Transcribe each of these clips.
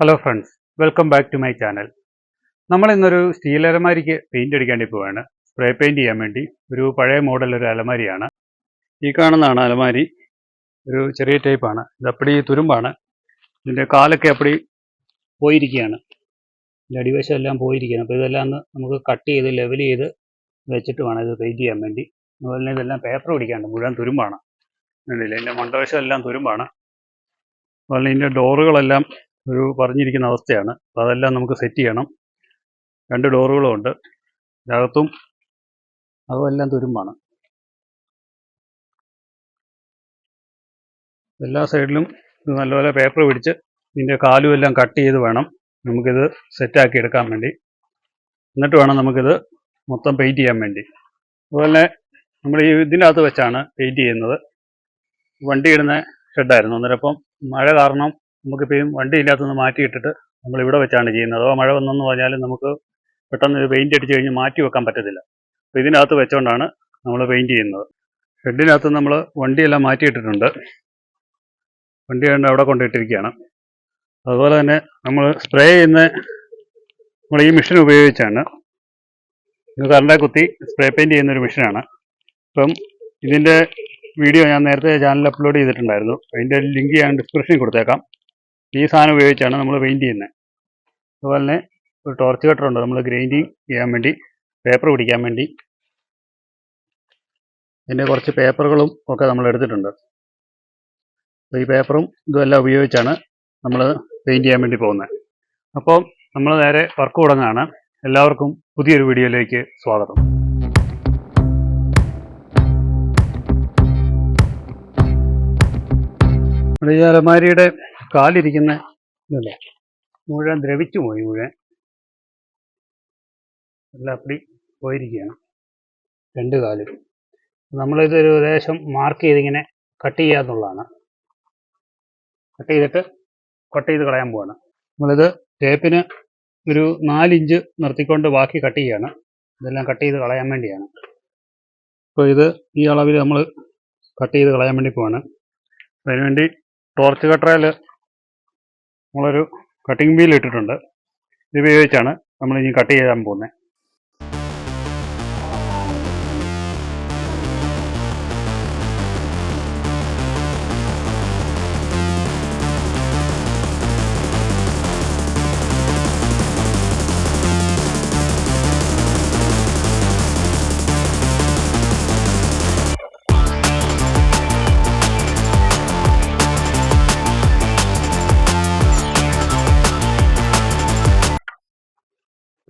Hello friends welcome back to my channel നമ്മൾ ഇന്നൊരു steel അലമാരിക്ക് paint അടിക്കാൻ പോവാണ്. സ്പ്രേ പെയിന്റ് ചെയ്യാൻ വേണ്ടി ഒരു പഴയ മോഡൽ ഒരു അലമാരിയാണ്. ഈ കാണുന്നതാണ് അലമാരി. ഒരു ചെറിയ ടൈപ്പാണ് ഇത് അപ്പടി തുരുമ്പാണ്. ഇതിന്റെ കാലൊക്കെ അപ്പടി പോയിരിക്കുകയാണ് ഇതിന്റെ അടിവശം എല്ലാം പോയിരിക്കുകയാണ് അപ്പോൾ ഇതെല്ലാം ഒന്ന് നമുക്ക് കട്ട് ചെയ്ത് ലെവൽ ചെയ്ത് വെച്ചിട്ട് വേണം ഇത് പെയിന്റ് ചെയ്യാൻ വേണ്ടി. അതുപോലെ തന്നെ ഇതെല്ലാം പേപ്പർ പിടിക്കാണ്ട് മുഴുവൻ തുരുമ്പാണ്. ഇതിന്റെ മണ്ടവശം എല്ലാം തുരുമ്പാണ്. അതുപോലെ ഇതിന്റെ ഡോറുകളെല്ലാം ഒരു പറഞ്ഞിരിക്കുന്ന അവസ്ഥയാണ്. അപ്പോൾ അതെല്ലാം നമുക്ക് സെറ്റ് ചെയ്യണം. രണ്ട് ഡോറുകളും ഉണ്ട്. ഇതിനകത്തും അതുമെല്ലാം തുരുമ്പാണ്. എല്ലാ സൈഡിലും നല്ലപോലെ പേപ്പർ പിടിച്ച് ഇതിന്റെ കാലും എല്ലാം കട്ട് ചെയ്ത് വേണം നമുക്കിത് സെറ്റാക്കി എടുക്കാൻ വേണ്ടി. എന്നിട്ട് വേണം നമുക്കിത് മൊത്തം പെയിന്റ് ചെയ്യാൻ വേണ്ടി. അതുപോലെ നമ്മൾ ഈ ഇതിനകത്ത് വെച്ചാണ് പെയിന്റ് ചെയ്യുന്നത്. വണ്ടി ഇടുന്ന ഷെഡായിരുന്നു അന്നേരം അപ്പം മഴ കാരണം നമുക്കിപ്പോൾ ഈ വണ്ടി ഇല്ലാത്തൊന്ന് മാറ്റിയിട്ടിട്ട് നമ്മൾ ഇവിടെ വെച്ചാണ് ചെയ്യുന്നത്. അഥവാ മഴ വന്നെന്ന് പറഞ്ഞാൽ നമുക്ക് പെട്ടെന്ന് ഒരു പെയിന്റ് അടിച്ച് കഴിഞ്ഞ് മാറ്റി വെക്കാൻ പറ്റത്തില്ല. അപ്പോൾ ഇതിനകത്ത് വെച്ചുകൊണ്ടാണ് നമ്മൾ പെയിന്റ് ചെയ്യുന്നത്. ഷെഡിനകത്ത് നമ്മൾ വണ്ടിയെല്ലാം മാറ്റിയിട്ടിട്ടുണ്ട്. വണ്ടി കണ്ട് അവിടെ കൊണ്ടിട്ടിരിക്കുകയാണ്. അതുപോലെ തന്നെ നമ്മൾ സ്പ്രേ ചെയ്യുന്ന നമ്മൾ ഈ മെഷീൻ ഉപയോഗിച്ചാണ് കറണ്ടെ കുത്തി സ്പ്രേ പെയിന്റ് ചെയ്യുന്ന ഒരു മെഷീനാണ് അപ്പം ഇതിന്റെ വീഡിയോ ഞാൻ നേരത്തെ ചാനലിൽ അപ്ലോഡ് ചെയ്തിട്ടുണ്ടായിരുന്നു. അതിന്റെ ലിങ്ക് ഞാൻ ഡിസ്ക്രിപ്ഷനിൽ കൊടുത്തേക്കാം. ഈ സാധനം ഉപയോഗിച്ചാണ് നമ്മൾ പെയിന്റ് ചെയ്യുന്നത് അതുപോലെ തന്നെ ഒരു ടോർച്ച് കട്ടർ ഉണ്ട്. നമ്മൾ ഗ്രൈൻഡിങ് ചെയ്യാൻ വേണ്ടി പേപ്പർ പിടിക്കാൻ വേണ്ടി. ഇതിന്റെ കുറച്ച് പേപ്പറുകളും ഒക്കെ നമ്മൾ എടുത്തിട്ടുണ്ട്. ഈ പേപ്പറും ഇതുമെല്ലാം ഉപയോഗിച്ചാണ് നമ്മൾ പെയിന്റ് ചെയ്യാൻ വേണ്ടി പോകുന്നത് അപ്പോൾ നമ്മൾ നേരെ വർക്ക് തുടങ്ങുകയാണ് എല്ലാവർക്കും പുതിയൊരു വീഡിയോയിലേക്ക് സ്വാഗതം. ഈ കാലിരിക്കുന്ന ഇതല്ലേ മുഴുവൻ ദ്രവിച്ചു പോയി മുഴുവൻ. എല്ലാം അപ്പടി പോയിരിക്കുകയാണ്. രണ്ട് കാലും. നമ്മളിതൊരു ദേശം മാർക്ക് ചെയ്തിങ്ങനെ കട്ട് ചെയ്യുക എന്നുള്ളതാണ്. കട്ട് ചെയ്തിട്ട് കട്ട് ചെയ്ത് കളയാൻ പോവാണ്. നമ്മളിത് ടേപ്പിന് ഒരു നാലിഞ്ച് നിർത്തിക്കൊണ്ട് ബാക്കി കട്ട് ചെയ്യാണ് ഇതെല്ലാം കട്ട് ചെയ്ത് കളയാൻ വേണ്ടിയാണ്. അപ്പോൾ ഇത് ഈ അളവിൽ നമ്മൾ കട്ട് ചെയ്ത് കളയാൻ വേണ്ടി പോവാണ്. അതിനുവേണ്ടി ടോർച്ച് കട്ടറയിൽ നമ്മളൊരു കട്ടിംഗ് വീൽ ഇട്ടിട്ടുണ്ട്. ഇത് ഉപയോഗിച്ചാണ് നമ്മൾ ഇനി കട്ട് ചെയ്യാൻ പോകുന്നത്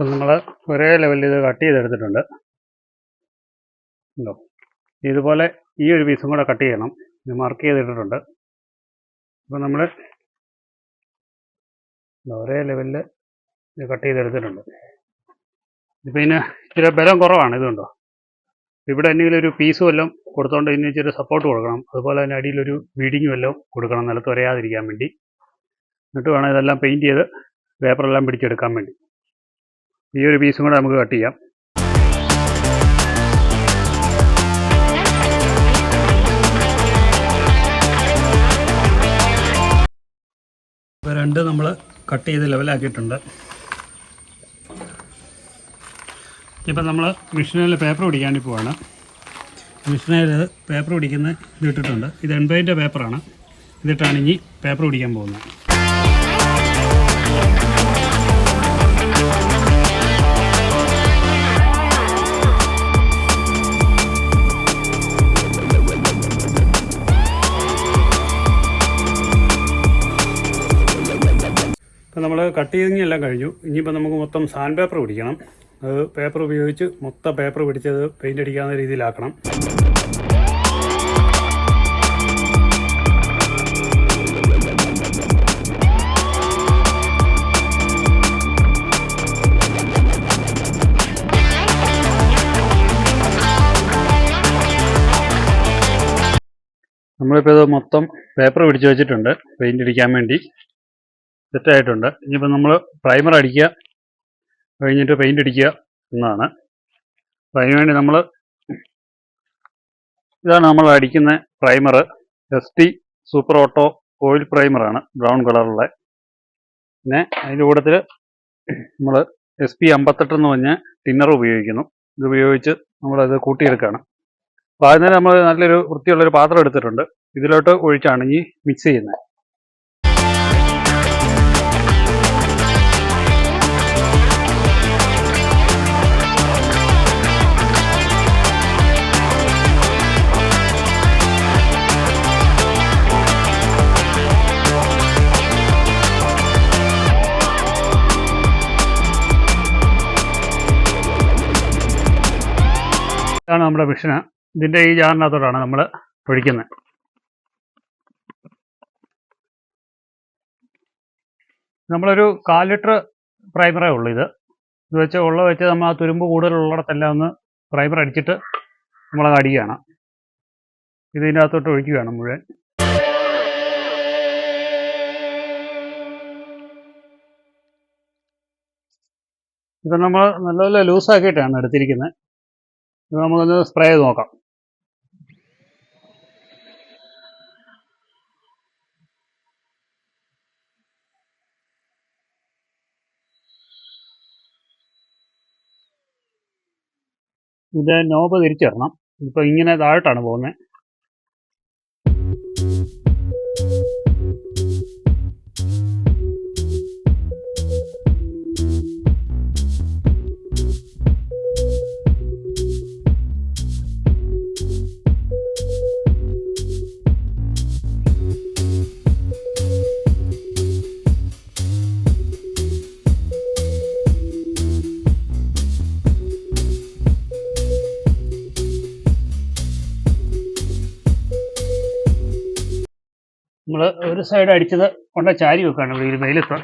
ഇപ്പം നമ്മൾ ഒരേ ലെവലിൽ ഇത് കട്ട് ചെയ്തെടുത്തിട്ടുണ്ട്. ഉണ്ടോ ഇതുപോലെ ഈ ഒരു പീസും കൂടെ കട്ട് ചെയ്യണം. ഇത് മാർക്ക് ചെയ്തിട്ടിട്ടുണ്ട്. അപ്പം നമ്മൾ ഒരേ ലെവലിൽ ഇത് കട്ട് ചെയ്തെടുത്തിട്ടുണ്ട്. ഇപ്പം ഇതിന് ഇച്ചിരി ബലം കുറവാണ് ഇതുണ്ടോ ഇവിടെ എന്തെങ്കിലും ഒരു പീസ് വല്ലതും കൊടുത്തോണ്ട് ഇതിന് ഇച്ചിരി സപ്പോർട്ട് കൊടുക്കണം. അതുപോലെ തന്നെ അടിയിലൊരു ബീഡിങ് വല്ലതും കൊടുക്കണം നിലത്ത് വരയാതിരിക്കാൻ വേണ്ടി. എന്നിട്ട് വേണം ഇതെല്ലാം പെയിന്റ് ചെയ്ത് പേപ്പറെല്ലാം പിടിച്ചെടുക്കാൻ വേണ്ടി. ഈ ഒരു പീസും കൂടെ നമുക്ക് കട്ട് ചെയ്യാം. ഇപ്പോൾ രണ്ട് നമ്മൾ കട്ട് ചെയ്ത് ലെവലാക്കിയിട്ടുണ്ട് ഇപ്പം നമ്മൾ മിഷനിൽ പേപ്പർ പിടിക്കാണ്ടി പോവാണ്. മിഷനിൽ പേപ്പർ പിടിക്കുന്ന ഇതിട്ടിട്ടുണ്ട് ഇത് എൺപതിന്റെ പേപ്പറാണ് ഇതിട്ടാണ് ഇനി പേപ്പർ പിടിക്കാൻ പോകുന്നത്. കട്ട് ചെയ്തിങ് എല്ലാം കഴിഞ്ഞു. ഇനിയിപ്പോൾ നമുക്ക് മൊത്തം സാൻഡ് പേപ്പർ പിടിക്കണം. അത് പേപ്പർ ഉപയോഗിച്ച് മൊത്തം പേപ്പർ പിടിച്ചത് പെയിന്റ് അടിക്കാവുന്ന രീതിയിലാക്കണം. നമ്മളിപ്പോൾ ഇത് മൊത്തം പേപ്പർ പിടിച്ചു വെച്ചിട്ടുണ്ട് പെയിന്റ് അടിക്കാൻ വേണ്ടി. സെറ്റായിട്ടുണ്ട് ഇനിയിപ്പോൾ നമ്മൾ പ്രൈമർ അടിക്കുക കഴിഞ്ഞിട്ട് പെയിന്റ് അടിക്കുക എന്നാണ്. അപ്പോൾ അതിനുവേണ്ടി നമ്മൾ ഇതാണ് നമ്മൾ അടിക്കുന്ന primer S T super auto oil പ്രൈമറാണ് brown കളറുള്ള പിന്നെ അതിന്റെ കൂട്ടത്തിൽ നമ്മൾ എസ് പി അമ്പത്തെട്ട് എന്ന് പറഞ്ഞ ടിന്നർ ഉപയോഗിക്കുന്നു. ഇത് ഉപയോഗിച്ച് നമ്മളത് കൂട്ടിയെടുക്കുകയാണ് അപ്പോൾ അതിന് നമ്മൾ നല്ലൊരു വൃത്തിയുള്ളൊരു പാത്രം എടുത്തിട്ടുണ്ട്. ഇതിലോട്ട് ഒഴിച്ചാണ് ഈ മിക്സ് ചെയ്യുന്നത്. ഇതാണ് നമ്മുടെ മിഷന്. ഇതിന്റെ ഈ ജാറിനകത്തോടാണ് നമ്മൾ ഒഴിക്കുന്നത് നമ്മളൊരു കാൽ ലിറ്റർ പ്രൈമറേ ഉള്ളൂ ഇത്. ഇത് വെച്ച് ഉള്ള വെച്ച് നമ്മൾ ആ തുരുമ്പ് കൂടുതലുള്ളിടത്തെല്ലാം ഒന്ന് പ്രൈമർ അടിച്ചിട്ട് നമ്മളത് അടിക്കുകയാണ്. ഇതിന്റെ അകത്തോട്ട് ഒഴിക്കുകയാണ് മുഴുവൻ. ഇപ്പം നമ്മൾ നല്ല നല്ല ലൂസാക്കിയിട്ടാണ് എടുത്തിരിക്കുന്നത് ഇത് നമുക്കൊന്ന് സ്പ്രേ ചെയ്ത് നോക്കാം. ഇത് നോബ് തിരിച്ചിടണം ഇപ്പോൾ ഇങ്ങനെ താഴോട്ടാണ് പോകുന്നത് ഒരു സൈഡ് അടിച്ചത് കൊണ്ട ചാരി വെക്കുകയാണ് ഇവിടെ വെയിലത്ത്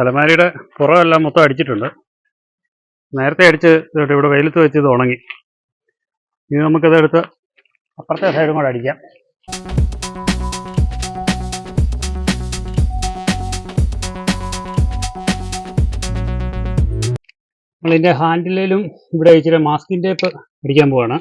അലമാരിയുടെ പുറമെല്ലാം മൊത്തം അടിച്ചിട്ടുണ്ട്. നേരത്തെ അടിച്ച് ഇവിടെ വെയിലത്ത് വെച്ച് ഇത് ഉണങ്ങി. ഇനി നമുക്കത് എടുത്ത് അപ്പുറത്തെ സൈഡും കൂടെ അടിക്കാം. നമ്മളിതിന്റെ ഹാൻഡിലും ഇവിടെ ഇച്ചിരി മാസ്കിൻ ടേപ്പ് അടിക്കാൻ പോവാണ്.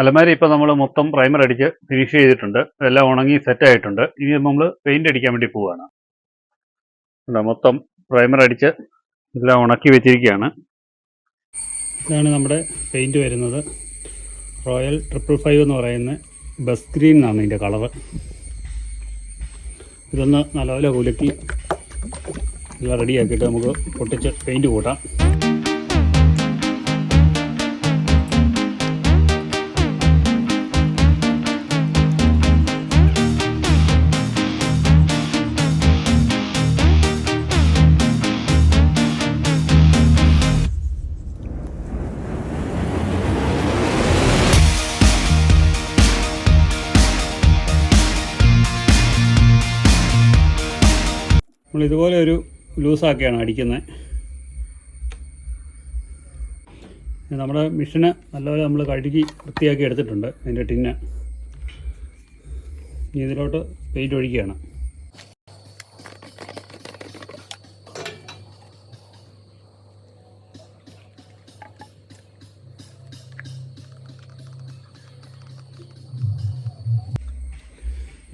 അലമാരി ഇപ്പോൾ നമ്മൾ മൊത്തം പ്രൈമർ അടിച്ച് ഫിനിഷ് ചെയ്തിട്ടുണ്ട്. എല്ലാം ഉണങ്ങി സെറ്റായിട്ടുണ്ട് ഇനി നമ്മൾ പെയിന്റ് അടിക്കാൻ വേണ്ടി പോവുകയാണ് മൊത്തം പ്രൈമർ അടിച്ച് എല്ലാം ഉണക്കി വെച്ചിരിക്കുകയാണ്. ഇതാണ് നമ്മുടെ പെയിന്റ് വരുന്നത്. റോയൽ ട്രിപ്പിൾ ഫൈവ് എന്ന് പറയുന്ന ബസ് ഗ്രീൻ എന്നാണ് ഇതിന്റെ കളറ് ഇതൊന്ന് നല്ലപോലെ കുലുക്കി എല്ലാം റെഡിയാക്കിയിട്ട് നമുക്ക് പൊട്ടിച്ച് പെയിന്റ് കൂട്ടാം. ഇതുപോലെ ഒരു ലൂസാക്കിയാണ് അടിക്കുന്നത്. നമ്മുടെ മിഷന് നല്ലപോലെ നമ്മൾ കഴുകി വൃത്തിയാക്കി എടുത്തിട്ടുണ്ട് അതിന്റെ ടിന്ന്. ഇതിലോട്ട് പെയിന്റ് ഒഴിക്കുകയാണ്.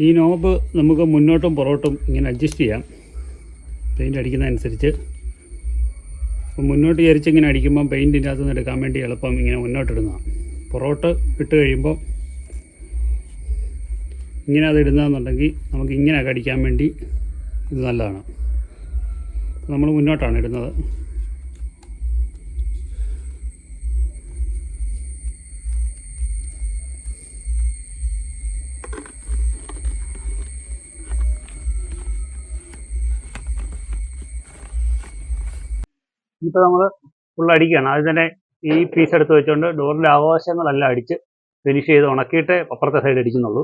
ഈ നോബ് നമുക്ക് മുന്നോട്ടും പുറകോട്ടും ഇങ്ങനെ അഡ്ജസ്റ്റ് ചെയ്യാം. പെയിന്റ് അടിക്കുന്നതനുസരിച്ച്. അപ്പം മുന്നോട്ട് ചരിച്ച് ഇങ്ങനെ അടിക്കുമ്പം പെയിന്റിന്റെ അകത്ത് നിന്ന് എടുക്കാൻ വേണ്ടി എളുപ്പം ഇങ്ങനെ മുന്നോട്ടിടുന്നതാണ് പൊറോട്ട് ഇട്ട് കഴിയുമ്പം ഇങ്ങനെ അത് ഇടുന്നതെന്നുണ്ടെങ്കിൽ നമുക്ക് ഇങ്ങനെ അടിക്കാൻ വേണ്ടി ഇത് നല്ലതാണ്. നമ്മൾ മുന്നോട്ടാണ് ഇടുന്നത്. ഇപ്പോൾ നമ്മൾ ഫുൾ അടിക്കുകയാണ്. അത് തന്നെ ഈ പീസ് എടുത്ത് വെച്ചുകൊണ്ട് ഡോറിന്റെ അവകാശങ്ങളെല്ലാം അടിച്ച് ഫിനിഷ് ചെയ്ത് ഉണക്കിയിട്ടേ അപ്പുറത്തെ സൈഡ് അടിക്കുന്നുള്ളൂ.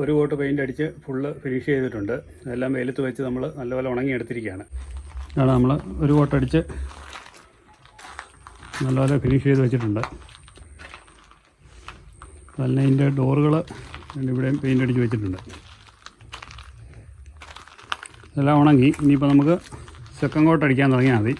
ഒരു കോട്ട് പെയിന്റ് അടിച്ച് ഫുള്ള് ഫിനിഷ് ചെയ്തിട്ടുണ്ട്. അതെല്ലാം വെയിലത്ത് വെച്ച് നമ്മൾ നല്ലപോലെ ഉണങ്ങിയെടുത്തിരിക്കുകയാണ്. അതാണ് നമ്മൾ ഒരു കോട്ടടിച്ച് നല്ലപോലെ ഫിനിഷ് ചെയ്ത് വെച്ചിട്ടുണ്ട്. അതിന് അതിന്റെ ഡോറുകൾ ഇവിടെയും പെയിന്റ് അടിച്ച് വെച്ചിട്ടുണ്ട്. എല്ലാം ഉണങ്ങി. ഇനിയിപ്പോൾ നമുക്ക് സെക്കൻഡ് കോട്ട് അടിക്കാൻ തുടങ്ങിയാൽ മതി.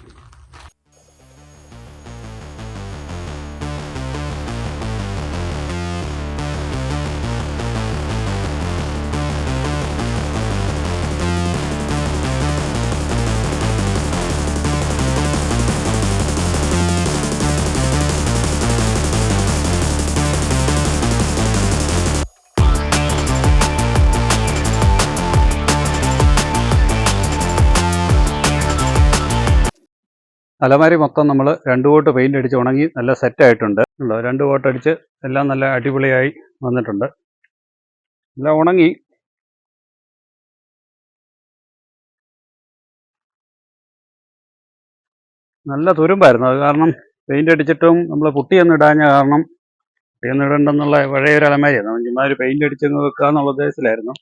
അലമാരി മൊത്തം നമ്മൾ രണ്ട് കോട്ട് പെയിന്റ് അടിച്ച് ഉണങ്ങി നല്ല സെറ്റായിട്ടുണ്ട് ഉണ്ടോ രണ്ട് കോട്ട് അടിച്ച് എല്ലാം നല്ല അടിപൊളിയായി വന്നിട്ടുണ്ട്. എല്ലാം ഉണങ്ങി. നല്ല തുരുമ്പായിരുന്നു. അത് കാരണം പെയിന്റ് അടിച്ചിട്ടും നമ്മൾ പുട്ടിയൊന്നും ഇടാഞ്ഞ കാരണം പുട്ടിയൊന്നും ഇടണ്ടെന്നുള്ള പഴയ ഒരു അലമാരിയായിരുന്നു. ചുമ്മാ ഒരു പെയിന്റ് അടിച്ച് വെക്കുക എന്നുള്ള ഉദ്ദേശത്തിലായിരുന്നു.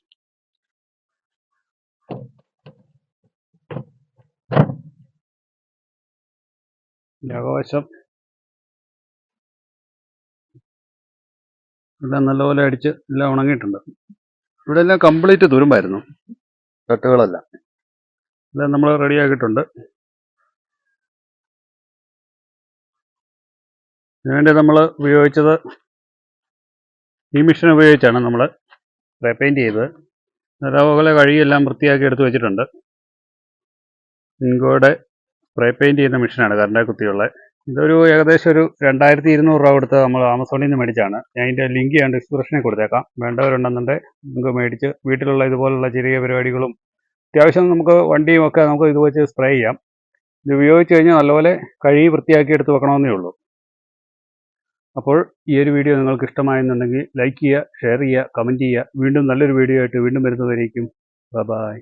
ലഘവശം എല്ലാം നല്ലപോലെ അടിച്ച് എല്ലാം ഉണങ്ങിയിട്ടുണ്ട്. ഇവിടെ എല്ലാം കംപ്ലീറ്റ് തുരുമ്പായിരുന്നു. കട്ടുകളെല്ലാം എല്ലാം നമ്മൾ റെഡിയാക്കിയിട്ടുണ്ട് ഇതിനുവേണ്ടി നമ്മൾ ഉപയോഗിച്ചത് ഈ മെഷീൻ ഉപയോഗിച്ചാണ് നമ്മൾ സ്പ്രേ പെയിന്റ് ചെയ്തത് അതേപോലെ കഴുകിയെല്ലാം വൃത്തിയാക്കി എടുത്ത് വെച്ചിട്ടുണ്ട്. ഇൻകോയുടെ സ്പ്രേ പെയിന്റ് ചെയ്യുന്ന മെഷീനാണ് കറണ്ടായ കുത്തിയുള്ള. ഇതൊരു ഏകദേശം ഒരു രണ്ടായിരത്തി ഇരുന്നൂറ് രൂപ കൊടുത്ത് നമ്മൾ ആമസോണിൽ നിന്ന് മേടിച്ചാണ്. ഞാൻ ഇതിന്റെ ലിങ്ക് ഞാൻ ഡിസ്ക്രിപ്ഷനിൽ കൊടുത്തേക്കാം. വേണ്ടവരുണ്ടെന്നുണ്ടെങ്കിൽ നിങ്ങൾക്ക് മേടിച്ച് വീട്ടിലുള്ള ഇതുപോലുള്ള ചെറിയ പരിപാടികളും അത്യാവശ്യം നമുക്ക് വണ്ടിയും ഒക്കെ നമുക്ക് ഇത് വെച്ച് സ്പ്രേ ചെയ്യാം. ഇത് ഉപയോഗിച്ച് കഴിഞ്ഞാൽ നല്ലപോലെ കഴുകി വൃത്തിയാക്കി എടുത്ത് വെക്കണമെന്നേ ഉള്ളൂ. അപ്പോൾ ഈ ഒരു വീഡിയോ നിങ്ങൾക്ക് ഇഷ്ടമായെന്നുണ്ടെങ്കിൽ ലൈക്ക് ചെയ്യുക ഷെയർ ചെയ്യുക കമന്റ് ചെയ്യുക. വീണ്ടും നല്ലൊരു വീഡിയോ ആയിട്ട് വീണ്ടും വരുന്നതായിരിക്കും ബൈ.